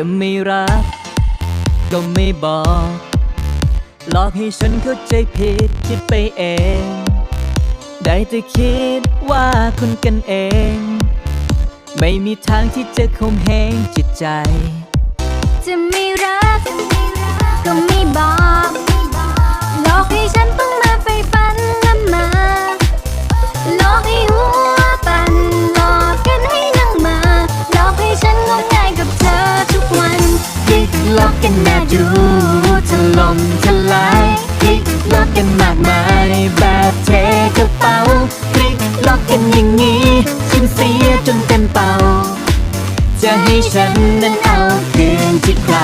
จะไม่รัก ก็ไม่บอก หลอกให้ฉันเข้าใจผิดคิดไปเอง ได้แต่คิดว่าคนกันเอง ไม่มีทางที่จะคมเหงจิตใจ จะไม่รัก ก็ไม่บอก ดูถล่มทลายพลิกล็อกกันมากมายแบบเทกระเป๋าพลิกล็อกกันอย่างนี้ฉันเสียจนเต็มเป่า จะให้ฉันนั้นเอาคืนที่ใคร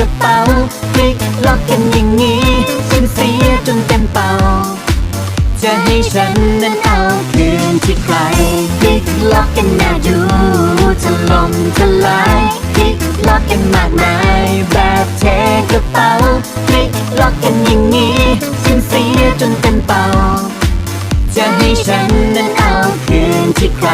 ระเป๋าพลิกล็อกกันอย่างนี้ฉันเสียจนเต็มเป่า จะให้ฉันนั้นเอาคืนที่ใครพลิกล็อกกันน่าดูถล่มทลายพลิกล็อกกันมากมายแบบเทกระเป๋าพลิกล็อกกันอย่างนี้ฉันเสียจนเต็มเป่า จะให้ฉันนั้นเอาคืนที่ใคร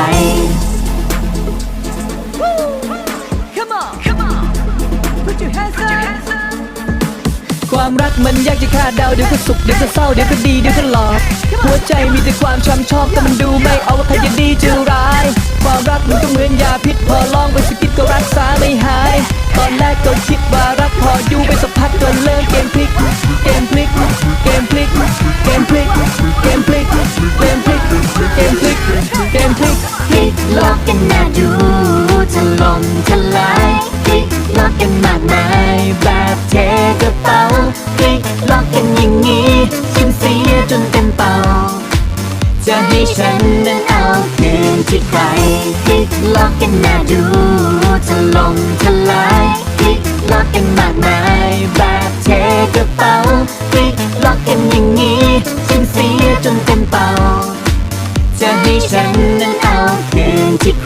ความรักมันยากจะคาดเดาเดี๋ยวก็สุขเดี๋ยวก็เศร้าเดี๋ยวก็ดีเดี๋ยวก็หลอกหัวใจมีแต่ความช้ำชอบแต่มันดูไม่เอาว่าใครจะดีจะร้าย ความรักมันก็เหมือนยาพิษพอลองไปสกกิดก็รักษาไม่หาย ตอนแรกก็คิดว่ารักพออยู่ไปสักพักก็เลิกเกมพลิกเกมพลิกเกมพลิกเกมพลิกเกมพลิกเกมพลิกเกมพลิกเกมพลิกพลิกหลอกกันน่าดูถล่มทลายพลิกหลอกกันมากมาย จะให้ฉันนั้นเอาคืนที่ใครพลิกล็อกกันน่าดูถล่มทลายพลิกล็อกกันมากมายแบบเทกระเป๋าพลิกล็อกกันอย่างนี้ฉันเสียจนเต็มเป่า จะให้ฉันนั้นเอาคืนที่ใคร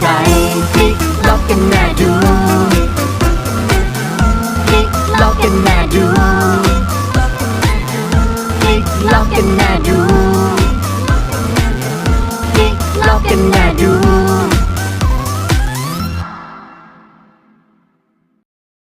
can I do?